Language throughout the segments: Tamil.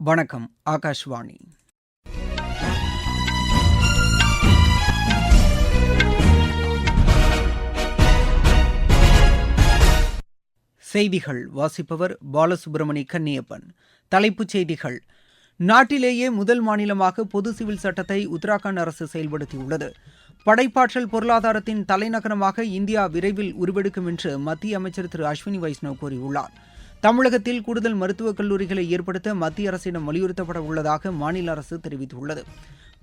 வணக்கம் ஆகாஷ்வாணி. செய்திகள் வாசிப்பவர் பாலசுப்ரமணி கன்னியப்பன். தலைப்புச் செய்திகள். நாட்டிலேயே முதல் மாநிலமாக பொது சிவில் சட்டத்தை உத்தராகண்ட் அரசு செயல்படுத்தியுள்ளது. படைப்பாற்றல் பொருளாதாரத்தின் தலைநகரமாக இந்தியா விரைவில் உருவெடுக்கும் என்று மத்திய அமைச்சர் திரு அஸ்வினி வைஷ்ணவ் கூறியுள்ளார். தமிழகத்தில் கூடுதல் மருத்துவக் கல்லூரிகளை ஏற்படுத்த மத்திய அரசிடம் வலியுறுத்தப்பட உள்ளதாக மாநில அரசு தெரிவித்துள்ளது.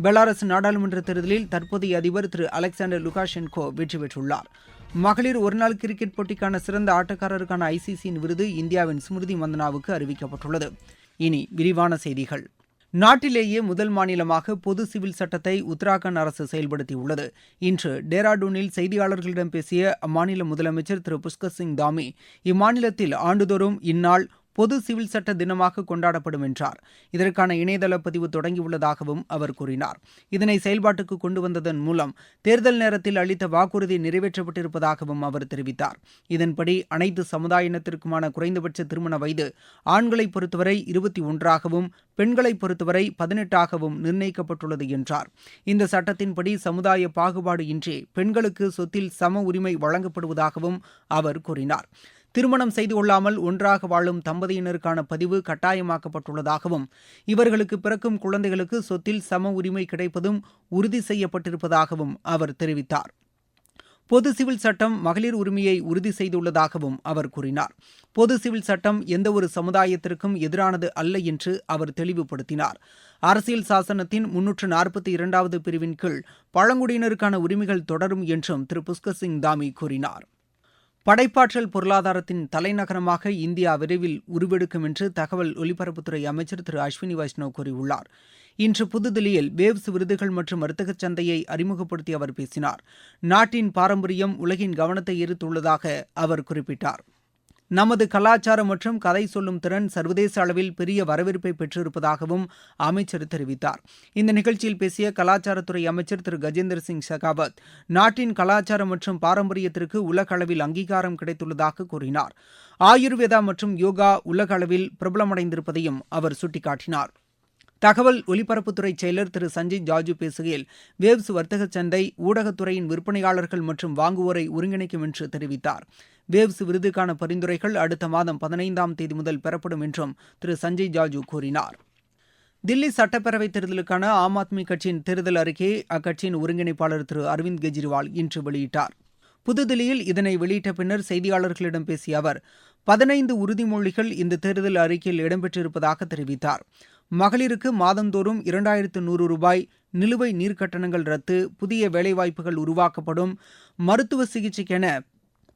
பெலாரஸ் நாடாளுமன்ற தேர்தலில் தற்போதைய அதிபர் திரு அலெக்சாண்டர் லுகாஷென்கோ வெற்றி பெற்றுள்ளார். மகளிர் ஒருநாள் கிரிக்கெட் போட்டிக்கான சிறந்த ஆட்டக்காரருக்கான ஐசிசியின் விருது இந்தியாவின் ஸ்மிருதி மந்தனாவுக்கு அறிவிக்கப்பட்டுள்ளது. இனி விரிவான செய்திகள். நாட்டிலேயே முதல் மாநிலமாக பொது சிவில் சட்டத்தை உத்தராகண்ட் அரசு செயல்படுத்தியுள்ளது. இன்று டேராடூனில் செய்தியாளர்களிடம் பேசிய அம்மாநில முதலமைச்சர் திரு புஷ்கர் சிங் தாமி இம்மாநிலத்தில் ஆண்டுதோறும் இந்நாள் பொது சிவில் சட்ட தினமாக கொண்டாடப்படும் என்றார். இதற்கான இணையதள பதிவு தொடங்கியுள்ளதாகவும் அவர் கூறினார். இதனை செயல்பாட்டுக்கு கொண்டு வந்ததன் மூலம் தேர்தல் நேரத்தில் அளித்த வாக்குறுதி நிறைவேற்றப்பட்டிருப்பதாகவும் அவர் தெரிவித்தார். இதன்படி அனைத்து சமுதாயினத்திற்குமான குறைந்தபட்ச திருமண வயது ஆண்களை பொறுத்தவரை இருபத்தி ஒன்றாகவும் பெண்களை பொறுத்தவரை பதினெட்டாகவும் நிர்ணயிக்கப்பட்டுள்ளது என்றார். இந்த சட்டத்தின்படி சமுதாய பாகுபாடு இன்றி பெண்களுக்கு சொத்தில் சம உரிமை வழங்கப்படுவதாகவும் அவர் கூறினார். திருமணம் செய்து கொள்ளாமல் ஒன்றாக வாழும் தம்பதியினருக்கான பதிவு கட்டாயமாக்கப்பட்டுள்ளதாகவும் இவர்களுக்கு பிறக்கும் குழந்தைகளுக்கு சொத்தில் சம உரிமை கிடைப்பதும் உறுதி செய்யப்பட்டிருப்பதாகவும் அவர் தெரிவித்தார். பொது சிவில் சட்டம் மகளிர் உரிமையை உறுதி செய்துள்ளதாகவும் அவர் கூறினார். பொது சிவில் சட்டம் எந்தவொரு சமுதாயத்திற்கும் எதிரானது அல்ல என்று அவர் தெளிவுபடுத்தினார். அரசியல் சாசனத்தின் முன்னூற்று நாற்பத்தி இரண்டாவது பிரிவின் கீழ் பழங்குடியினருக்கான உரிமைகள் தொடரும் என்றும் திரு. புஷ்கர் சிங் தாமி கூறினார். படைப்பாற்றல் பொருளாதாரத்தின் தலைநகரமாக இந்தியா விரைவில் உருவெடுக்கும் என்று தகவல் ஒலிபரப்புத்துறை அமைச்சர் திரு அஸ்வினி வைஷ்ணவ் கூறியுள்ளார். இன்று புதுதில்லியில் வேவ்ஸ் விருதுகள் மற்றும் வர்த்தக சந்தையை அறிமுகப்படுத்தி அவர் பேசினார். நாட்டின் பாரம்பரியம் உலகின் கவனத்தை ஈர்த்துள்ளதாக அவர் குறிப்பிட்டார். நமது கலாச்சாரம் மற்றும் கதை சொல்லும் திறன் சர்வதேச அளவில் பெரிய வரவேற்பை பெற்றிருப்பதாகவும் அமைச்சர் தெரிவித்தார். இந்த நிகழ்ச்சியில் பேசிய கலாச்சாரத்துறை அமைச்சர் திரு. கஜேந்திர சிங் ஷெகாவத் நாட்டின் கலாச்சாரம் மற்றும் பாரம்பரியத்திற்கு உலக அளவில் அங்கீகாரம் கிடைத்துள்ளதாக கூறினார். ஆயுர்வேதா மற்றும் யோகா உலக அளவில் பிரபலமடைந்திருப்பதையும் அவர் சுட்டிக்காட்டினார். தகவல் ஒலிபரப்புத்துறை செயலர் திரு சஞ்சய் ஜாஜு பேசுகையில் வேவ்ஸ் வர்த்தக சந்தை ஊடகத்துறையின் விற்பனையாளர்கள் மற்றும் வாங்குவோரை ஒருங்கிணைக்கும் என்று தெரிவித்தார். வேவ்ஸ் விருதுக்கான பரிந்துரைகள் அடுத்த மாதம் பதினைந்தாம் தேதி முதல் பெறப்படும் என்றும் திரு சஞ்சய் ஜாஜு கூறினார். தில்லி சட்டப்பேரவைத் தேர்தலுக்கான ஆம் ஆத்மி கட்சியின் தேர்தல் அறிக்கையை அக்கட்சியின் ஒருங்கிணைப்பாளர் திரு அரவிந்த் கெஜ்ரிவால் இன்று வெளியிட்டார். புதுதில்லியில் இதனை வெளியிட்ட பின்னர் செய்தியாளர்களிடம் பேசிய அவர் பதினைந்து உறுதிமொழிகள் இந்த தேர்தல் அறிக்கையில் இடம்பெற்றிருப்பதாக தெரிவித்தார். மகளிருக்கு மாதந்தோறும் இரண்டாயிரத்து நூறு ரூபாய் நிலுவை நீர்க்கட்டணங்கள் ரத்து புதிய வேலைவாய்ப்புகள் உருவாக்கப்படும் மருத்துவ சிகிச்சைக்கென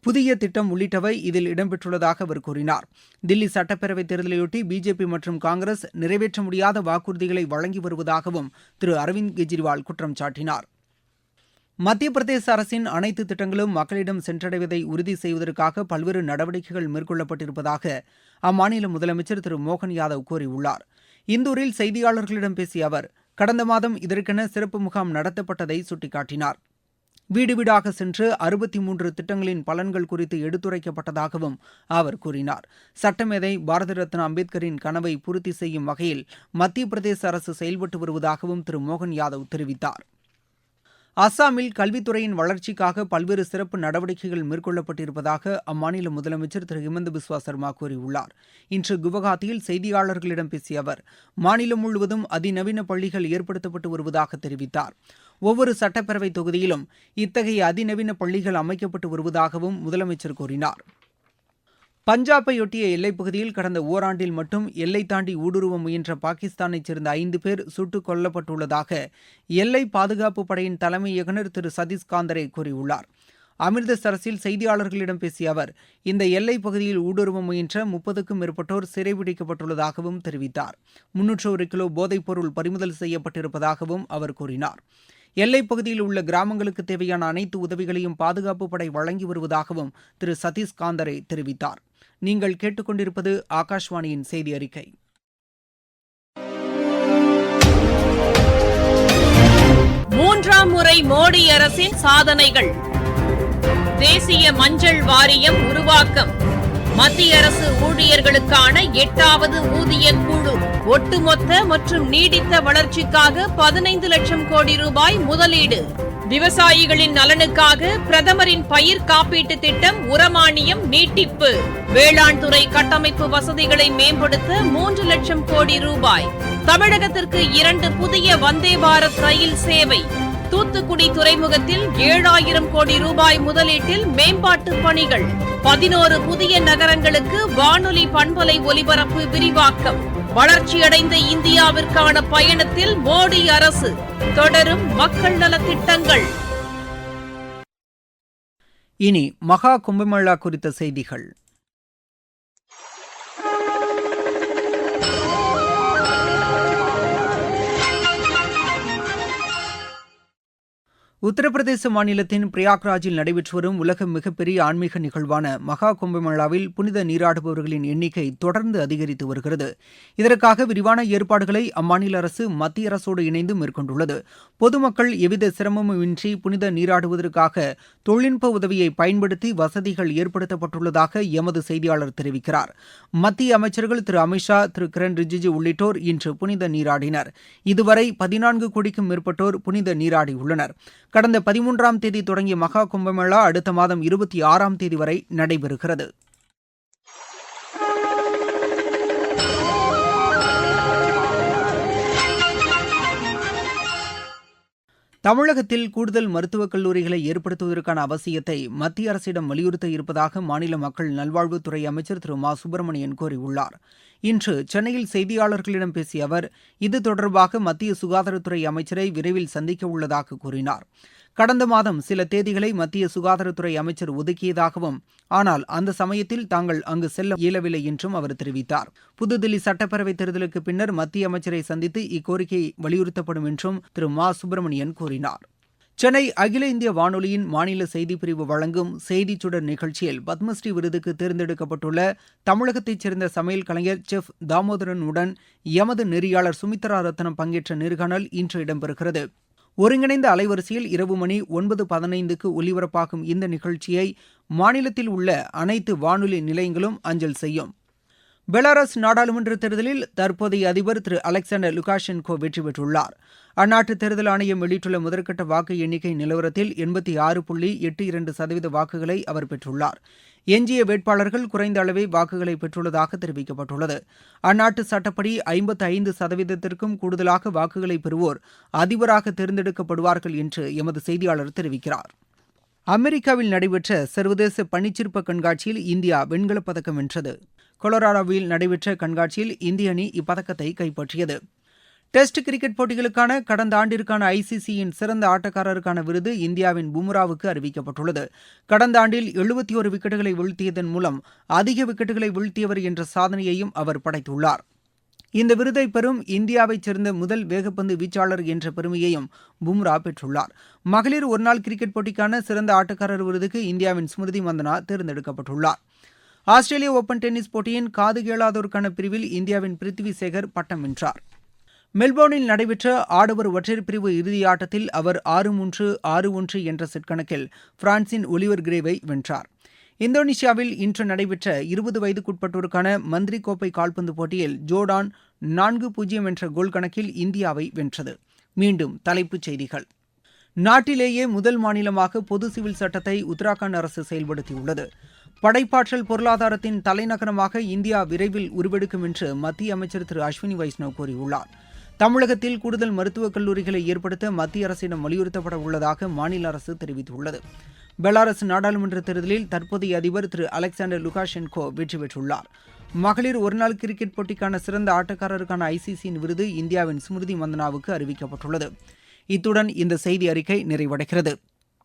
புதிய திட்டம் உள்ளிட்டவை இதில் இடம்பெற்றுள்ளதாக அவர் கூறினார். தில்லி சட்டப்பேரவைத் தேர்தலையொட்டி பிஜேபி மற்றும் காங்கிரஸ் நிறைவேற்ற முடியாத வாக்குறுதிகளை வழங்கி வருவதாகவும் திரு அரவிந்த் கெஜ்ரிவால் குற்றம் சாட்டினார். மத்திய பிரதேச அரசின் அனைத்து திட்டங்களும் மக்களிடம் சென்றடைவதை உறுதி செய்வதற்காக பல்வேறு நடவடிக்கைகள் மேற்கொள்ளப்பட்டிருப்பதாக அம்மாநில முதலமைச்சர் திரு மோகன் யாதவ் கூறியுள்ளார். இந்தூரில் செய்தியாளர்களிடம் பேசிய அவர் கடந்த மாதம் இதற்கென சிறப்பு முகாம் நடத்தப்பட்டதை சுட்டிக்காட்டினார். வீடு வீடாக சென்று அறுபத்தி மூன்று திட்டங்களின் பலன்கள் குறித்து எடுத்துரைக்கப்பட்டதாகவும் அவர் கூறினார். சட்டமேதை பாரத ரத்னா அம்பேத்கரின் கனவை பூர்த்தி செய்யும் வகையில் மத்திய பிரதேச அரசு செயல்பட்டு வருவதாகவும் திரு மோகன் யாதவ் தெரிவித்தார். அஸ்ஸாமில் கல்வித்துறையின் வளர்ச்சிக்காக பல்வேறு சிறப்பு நடவடிக்கைகள் மேற்கொள்ளப்பட்டிருப்பதாக அம்மாநில முதலமைச்சர் திரு ஹிமந்த பிஸ்வா சர்மா கூறியுள்ளார். இன்று குவஹாத்தியில் செய்தியாளர்களிடம் பேசிய அவர் மாநிலம் முழுவதும் அதிநவீன பள்ளிகள் ஏற்படுத்தப்பட்டு வருவதாக தெரிவித்தார். ஒவ்வொரு சட்டப்பேரவை தொகுதியிலும் இத்தகைய அதிநவீன பள்ளிகள் அமைக்கப்பட்டு வருவதாகவும் முதலமைச்சர் கூறினார். பஞ்சாபையொட்டிய எல்லைப்பகுதியில் கடந்த ஓராண்டில் மட்டும் எல்லை தாண்டி ஊடுருவ முயன்ற பாகிஸ்தானைச் சேர்ந்த ஐந்து பேர் சுட்டுக் கொல்லப்பட்டுள்ளதாக எல்லை பாதுகாப்பு படையின் தலைமை இயக்குநர் திரு சதீஷ் காந்தரே கூறியுள்ளார். அமிர்தசரஸில் செய்தியாளர்களிடம் பேசிய அவர் இந்த எல்லைப் பகுதியில் ஊடுருவ முயன்ற முப்பதுக்கும் மேற்பட்டோர் சிறைபிடிக்கப்பட்டுள்ளதாகவும் தெரிவித்தார். முன்னூற்று ஒரு கிலோ போதைப்பொருள் பறிமுதல் செய்யப்பட்டிருப்பதாகவும் அவர் கூறினார். எல்லைப் பகுதியில் உள்ள கிராமங்களுக்கு தேவையான அனைத்து உதவிகளையும் பாதுகாப்பு படை வழங்கி வருவதாகவும் திரு சதீஷ் காந்தரே தெரிவித்தார். நீங்கள் கேட்டுக்கொண்டிருப்பது ஆகாஷ்வாணியின் செய்தி அறிக்கை. மூன்றாம் முறை மோடி அரசின் சாதனைகள். தேசிய மஞ்சள் வாரியம் உருவாக்கம். மத்திய அரசு ஊழியர்களுக்கான எட்டாவது ஊதிய குழு. ஒட்டுமொத்த மற்றும் நீடித்த வளர்ச்சிக்காக பதினைந்து லட்சம் கோடி ரூபாய் முதலீடு. விவசாயிகளின் நலனுக்காக பிரதமரின் பயிர் காப்பீட்டு திட்டம் உரமானியம் நீட்டிப்பு. வேளாண் துறை கட்டமைப்பு வசதிகளை மேம்படுத்த மூன்று லட்சம் கோடி ரூபாய். தமிழகத்திற்கு இரண்டு புதிய வந்தே பாரத் ரயில் சேவை. தூத்துக்குடி துறைமுகத்தில் ஏழாயிரம் கோடி ரூபாய் முதலீட்டில் மேம்பாட்டு பணிகள். பதினோரு புதிய நகரங்களுக்கு வானொலி பண்பலை ஒலிபரப்பு விரிவாக்கம். வளர்ச்சியடைந்த இந்தியாவிற்கான பயணத்தில் மோடி அரசு. தொடரும் மக்கள் நலத்திட்டங்கள். இனி மகா கும்பமேளா குறித்த செய்திகள். உத்தரப்பிரதேச மாநிலத்தின் பிரயாக்ராஜில் நடைபெற்று வரும் உலக மிகப்பெரிய ஆன்மீக நிகழ்வான மகா கும்பமேளாவில் புனித நீராடுபவர்களின் எண்ணிக்கை தொடர்ந்து அதிகரித்து வருகிறது. இதற்காக விரிவான ஏற்பாடுகளை அம்மாநில அரசு மத்திய அரசோடு இணைந்து மேற்கொண்டுள்ளது. பொதுமக்கள் எவ்வித சிரமமுமின்றி புனித நீராடுவதற்காக தொழில்நுட்ப உதவியை பயன்படுத்தி வசதிகள் ஏற்படுத்தப்பட்டுள்ளதாக எமது செய்தியாளர் தெரிவிக்கிறார். மத்திய அமைச்சர்கள் திரு அமித்ஷா திரு கிரண் ரிஜிஜு உள்ளிட்டோர் இன்று புனித நீராடினர். இதுவரை பதினான்கு கோடிக்கும் மேற்பட்டோர் புனித நீராடியுள்ளனர். கடந்த பதிமூன்றாம் தேதி தொடங்கிய மகா கும்பமேளா அடுத்த மாதம் இருபத்தி ஆறாம் தேதி வரை நடைபெறுகிறது. தமிழகத்தில் கூடுதல் மருத்துவக் கல்லூரிகளை ஏற்படுத்துவதற்கான அவசியத்தை மத்திய அரசிடம் வலியுறுத்த இருப்பதாக மாநில மக்கள் நல்வாழ்வுத்துறை அமைச்சர் திரு மா. சுப்பிரமணியன் கூறியுள்ளார். இன்று சென்னையில் செய்தியாளர்களிடம் பேசிய அவர் இது தொடர்பாக மத்திய சுகாதாரத்துறை அமைச்சரை விரைவில் சந்திக்க உள்ளதாக கூறினார். கடந்த மாதம் சில தேதிகளை மத்திய சுகாதாரத்துறை அமைச்சர் ஒதுக்கியதாகவும் ஆனால் அந்த சமயத்தில் தாங்கள் அங்கு செல்ல இயலவில்லை என்றும் அவர் தெரிவித்தார். புதுதில்லி சட்டப்பேரவைத் தேர்தலுக்கு பின்னர் மத்திய அமைச்சரை சந்தித்து இக்கோரிக்கை வலியுறுத்தப்படும் என்றும் திரு மா. சுப்பிரமணியன் கூறினார். சென்னை அகில இந்திய வானொலியின் மாநில செய்திப்பிரிவு வழங்கும் செய்திச் சுடர் நிகழ்ச்சியில் பத்மஸ்ரீ விருதுக்கு தேர்ந்தெடுக்கப்பட்டுள்ள தமிழகத்தைச் சேர்ந்த சமையல் கலைஞர் செஃப் தாமோதரனுடன் எமது நெறியாளர் சுமித்ரா ரத்னம் பங்கேற்ற நேர்காணல் இன்று இடம்பெறுகிறது. ஒருங்கிணைந்த அலைவரிசையில் இரவு மணி ஒன்பது பதினைந்துக்கு ஒலிபரப்பாகும் இந்த நிகழ்ச்சியை மாநிலத்தில் உள்ள அனைத்து வானொலி நிலையங்களும் அஞ்சல் செய்யும். பெலாரஸ் நாடாளுமன்ற தேர்தலில் தற்போதைய அதிபர் திரு அலெக்சாண்டர் லுகாஷென்கோ வெற்றி பெற்றுள்ளார். அந்நாட்டு தேர்தல் ஆணையம் வெளியிட்டுள்ள முதற்கட்ட வாக்கு எண்ணிக்கை நிலவரத்தில் எண்பத்தி ஆறு புள்ளி எட்டு இரண்டு சதவீத வாக்குகளை அவர் பெற்றுள்ளார். எஞ்சிய வேட்பாளர்கள் குறைந்த அளவே வாக்குகளை பெற்றுள்ளதாக தெரிவிக்கப்பட்டுள்ளது. அந்நாட்டு சட்டப்படி ஐம்பத்தி ஐந்து சதவீதத்திற்கும் கூடுதலாக வாக்குகளை பெறுவோர் அதிபராக தேர்ந்தெடுக்கப்படுவார்கள் என்று எமது செய்தியாளர் தெரிவிக்கிறார். அமெரிக்காவில் நடைபெற்ற சர்வதேச பனிச்சிற்ப கண்காட்சியில் இந்தியா வெண்கலப் பதக்கம் வென்றது. கொலராடோவில் நடைபெற்ற கண்காட்சியில் இந்திய அணி இப்பதக்கத்தை கைப்பற்றியது. டெஸ்ட் கிரிக்கெட் போட்டிகளுக்கான கடந்த ஆண்டிற்கான ஐசிசியின் சிறந்த ஆட்டக்காரருக்கான விருது இந்தியாவின் பும்ராவுக்கு அறிவிக்கப்பட்டுள்ளது. கடந்த ஆண்டில் எழுபத்தி ஒரு விக்கெட்டுகளை வீழ்த்தியதன் மூலம் அதிக விக்கெட்டுகளை வீழ்த்தியவர் என்ற சாதனையையும் அவர் படைத்துள்ளார். இந்த விருதை பெறும் இந்தியாவைச் சேர்ந்த முதல் வேகப்பந்து வீச்சாளர் என்ற பெருமையையும் பும்ரா பெற்றுள்ளார். மகளிர் ஒருநாள் கிரிக்கெட் போட்டிக்கான சிறந்த ஆட்டக்காரர் விருதுக்கு இந்தியாவின் ஸ்மிருதி மந்தனா தேர்ந்தெடுக்கப்பட்டுள்ளார். ஆஸ்திரேலிய ஓபன் டென்னிஸ் போட்டியின் காது கேளாதோருக்கான பிரிவில் இந்தியாவின் பிருத்வி சேகர் பட்டம் வென்றார். மெல்போர்னில் நடைபெற்ற ஆடவர் ஒற்றையர் பிரிவு இறுதியாட்டத்தில் அவர் ஆறு மூன்று ஆறு ஒன்று என்ற செட் கணக்கில் பிரான்சின் ஒலிவர் கிரேவை வென்றார். இந்தோனேஷியாவில் இன்று நடைபெற்ற இருபது வயதுக்குட்பட்டோருக்கான மந்திரி கோப்பை கால்பந்து போட்டியில் ஜோர்டான் நான்கு பூஜ்ஜியம் என்ற கோல் கணக்கில் இந்தியாவை வென்றது. மீண்டும் தலைப்புச் செய்திகள். நாட்டிலேயே முதல் மாநிலமாக பொது சிவில் சட்டத்தை உத்தராகண்ட் அரசு செயல்படுத்தியுள்ளது. படைப்பாற்றல் பொருளாதாரத்தின் தலைநகரமாக இந்தியா விரைவில் உருவெடுக்கும் என்று மத்திய அமைச்சர் திரு அஸ்வினி வைஷ்ணவ் கூறியுள்ளார். தமிழகத்தில் கூடுதல் மருத்துவக் கல்லூரிகளை ஏற்படுத்த மத்திய அரசிடம் வலியுறுத்தப்பட உள்ளதாக மாநில அரசு தெரிவித்துள்ளது. பெலாரஸ் நாடாளுமன்ற தேர்தலில் தற்போதைய அதிபர் திரு அலெக்சாண்டர் லுகாஷென்கோ வெற்றி பெற்றுள்ளார். மகளிர் ஒருநாள் கிரிக்கெட் போட்டிக்கான சிறந்த ஆட்டக்காரருக்கான ஐசிசியின் விருது இந்தியாவின் ஸ்மிருதி மந்தனாவுக்கு அறிவிக்கப்பட்டுள்ளது. இத்துடன் இந்த செய்தி அறிக்கை நிறைவடைகிறது.